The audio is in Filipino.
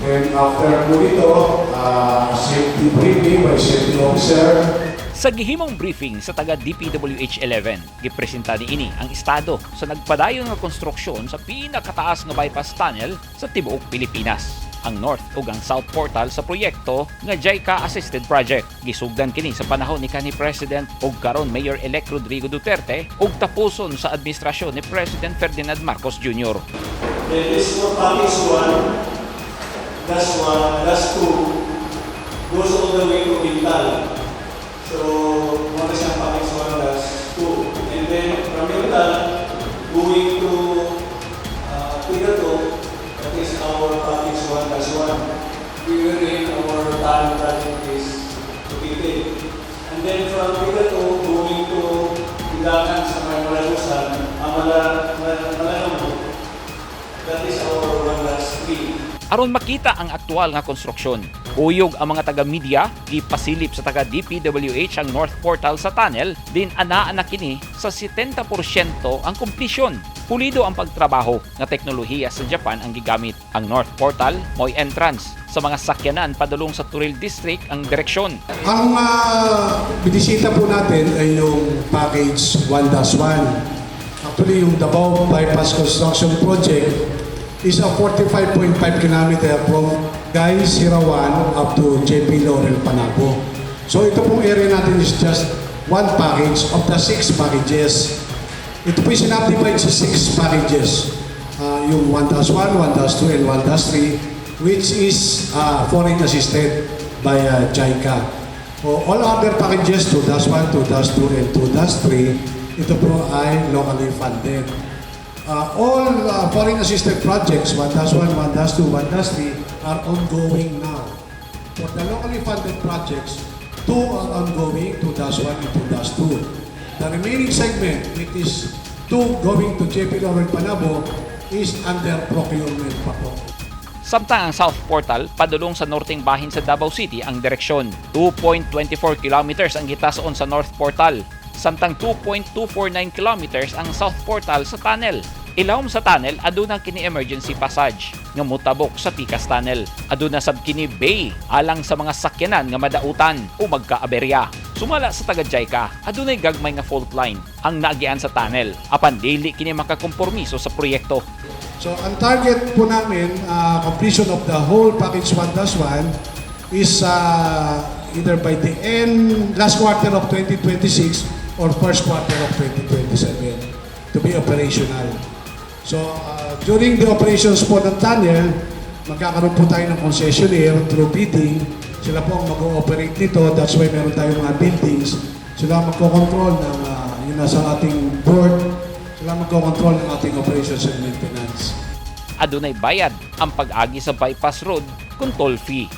And after po ito, uh, safety briefing by safety officer, Sa gihimong briefing sa taga DPWH 11, gipresenta ni ini ang estado sa nagpadayon nga konstruksyon sa pinakataas nga bypass tunnel sa tibuok Pilipinas. Ang North ug ang South Portal sa proyekto nga JICA Assisted Project. Gisugdan kini sa panahon ni kanhi President ug karon Mayor-elect Rodrigo Duterte ug tapuson sa administrasyon ni President Ferdinand Marcos Jr. For package one, that's one, that's two, goes all the way to Bintal. So, one is ang package one, that's two. And then from Bintal, going to uh, Pinato, that is our package one, that's one. We will name our talent project is Tupite. And then from Pinato, going to Hilangan sa may Malagusan, Aron makita ang aktual nga konstruksyon, uyog ang mga taga-media gipasilip sa taga DPWH ang North Portal sa tunnel, din anaa na kini sa 70% ang komplisyon. Pulido ang pagtrabaho nga teknolohiya sa Japan ang gigamit. Ang North Portal mo'y entrance sa mga sakyanan padulong sa Turil District ang direksyon. ang uh, po natin ay yung package 1-1. Actually, yung Davao Bypass Construction Project is a 45.5 km from Guy Sirawan up to JP Laurel Panago. So ito pong area natin is just one package of the six packages. Ito po sinabdivide sa six packages. Uh, yung 1-1, 1-2, and 1-3, which is uh, foreign assisted by uh, JICA. O, all other packages, 2-1, 2-2, and 2-3, ito po ay locally funded. Uh, all uh, foreign assisted projects, 1-1, 1-2, 1-3, are ongoing now. For the locally funded projects, two are ongoing, 2-1 and 2-2. The remaining segment, it is two going to JP Laurel Panabo, is under procurement pa po. Samtang ang South Portal padulong sa norteng bahin sa Davao City ang direksyon. 2.24 kilometers ang gitason sa North Portal. Samtang 2.249 kilometers ang South Portal sa tunnel. Ilawom sa tunnel aduna kini emergency passage nga mutabok sa Picas Tunnel. Aduna sab kini bay alang sa mga sakyanan nga madautan o magkaaberya. Sumala sa taga JICA, adunay gagmay nga fault line ang naagian sa tunnel apan dili kini makakompormiso sa proyekto. So, ang target po namin, uh, completion of the whole package 1 1 is uh, either by the end, last quarter of 2026 or first quarter of 2027 to be operational. So, uh, during the operations po ng tunnel, magkakaroon po tayo ng concessionaire through bidding. Sila po ang mag-ooperate nito. That's why meron tayong mga buildings. Sila ang magkocontrol ng, uh, yun nasa ating board. Sila ang magkocontrol ng ating operations and maintenance. adunay bayad ang pag-agi sa bypass road kung toll fee.